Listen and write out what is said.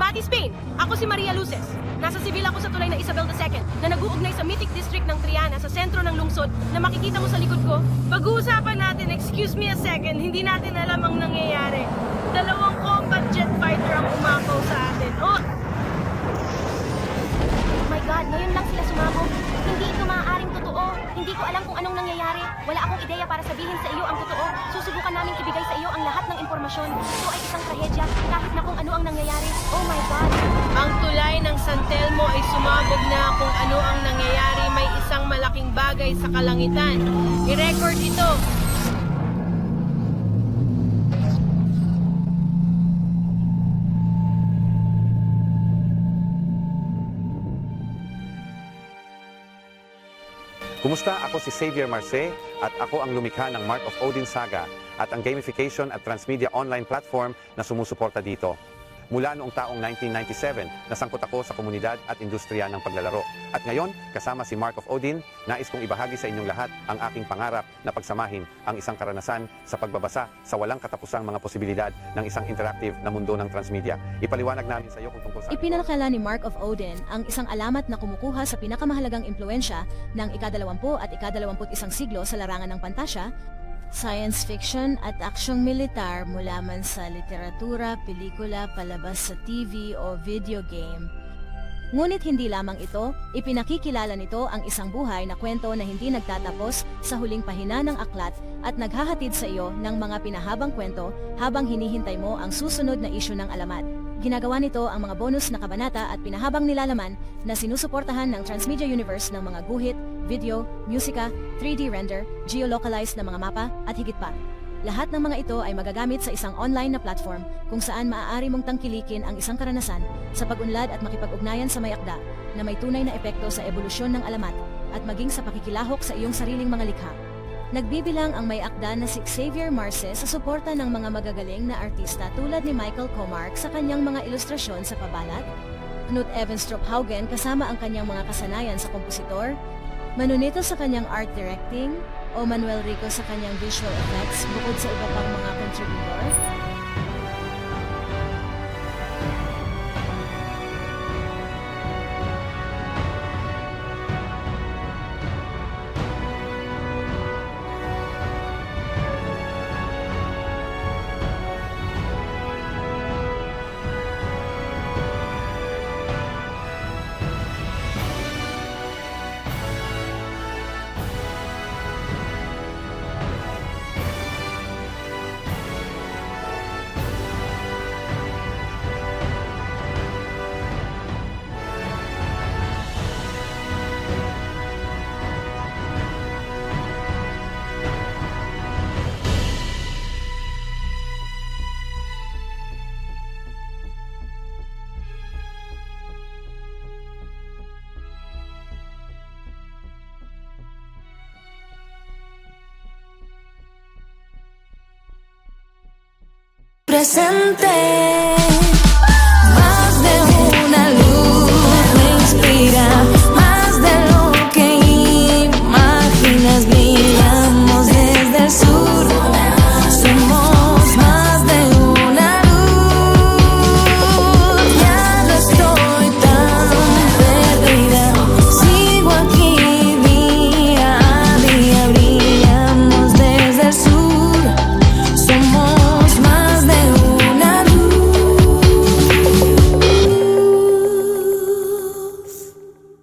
Bati Spain, ako si Maria Luces. Nasa sibil ako sa tulay ng Isabel II na nag-uugnay sa Mythic District ng Triana sa sentro ng lungsod na makikita mo sa likod ko. Pag-uusapan natin, excuse me a second, hindi natin alam ang nangyayari. Dalawang combat jet fighter ang umakaw sa atin. Oh, Oh my God, ngayon lang sila sumabog. Hindi ito maaaring totoo. Hindi ko alam kung anong nangyayari. Wala akong ideya para sabihin sa iyo ang totoo. Susubukan naming ibigay sa iyo ang lahat ng impormasyon. Ito ay isang trahedya, kahit na kung ano ang nangyayari. Oh my God. ang tulay ng San Telmo ay sumabog na kung ano ang nangyayari. May isang malaking bagay sa kalangitan. I-record ito. Kumusta? Ako si Xavier Marce at ako ang lumikha ng Mark of Odin Saga at ang gamification at transmedia online platform na sumusuporta dito. Mula noong taong 1997, nasangkot ako sa komunidad at industriya ng paglalaro. At ngayon, kasama si Mark of Odin, nais kong ibahagi sa inyong lahat ang aking pangarap na pagsamahin ang isang karanasan sa pagbabasa sa walang katapusang mga posibilidad ng isang interactive na mundo ng transmedia. Ipaliwanag namin sa iyo kung tungkol sa... Ipinalakala ni Mark of Odin ang isang alamat na kumukuha sa pinakamahalagang impluensya ng ikadalawampu at ikadalawamput isang siglo sa larangan ng pantasya, science fiction at aksyong militar mula man sa literatura, pelikula, palabas sa TV o video game. Ngunit hindi lamang ito, ipinakikilala nito ang isang buhay na kwento na hindi nagtatapos sa huling pahina ng aklat at naghahatid sa iyo ng mga pinahabang kwento habang hinihintay mo ang susunod na isyu ng alamat. Ginagawa nito ang mga bonus na kabanata at pinahabang nilalaman na sinusuportahan ng Transmedia Universe ng mga guhit, video, musika, 3D render, geolocalized na mga mapa at higit pa. Lahat ng mga ito ay magagamit sa isang online na platform kung saan maaari mong tangkilikin ang isang karanasan sa pag-unlad at makipag-ugnayan sa may akda na may tunay na epekto sa ebolusyon ng alamat at maging sa pakikilahok sa iyong sariling mga likha. Nagbibilang ang may akda na si Xavier Marce sa suporta ng mga magagaling na artista tulad ni Michael Comark sa kanyang mga ilustrasyon sa pabalat, Knut Evenstrup Haugen kasama ang kanyang mga kasanayan sa kompositor, Manunito sa kanyang art directing, o Manuel Rico sa kanyang visual effects bukod sa iba pang mga contributor. Presente.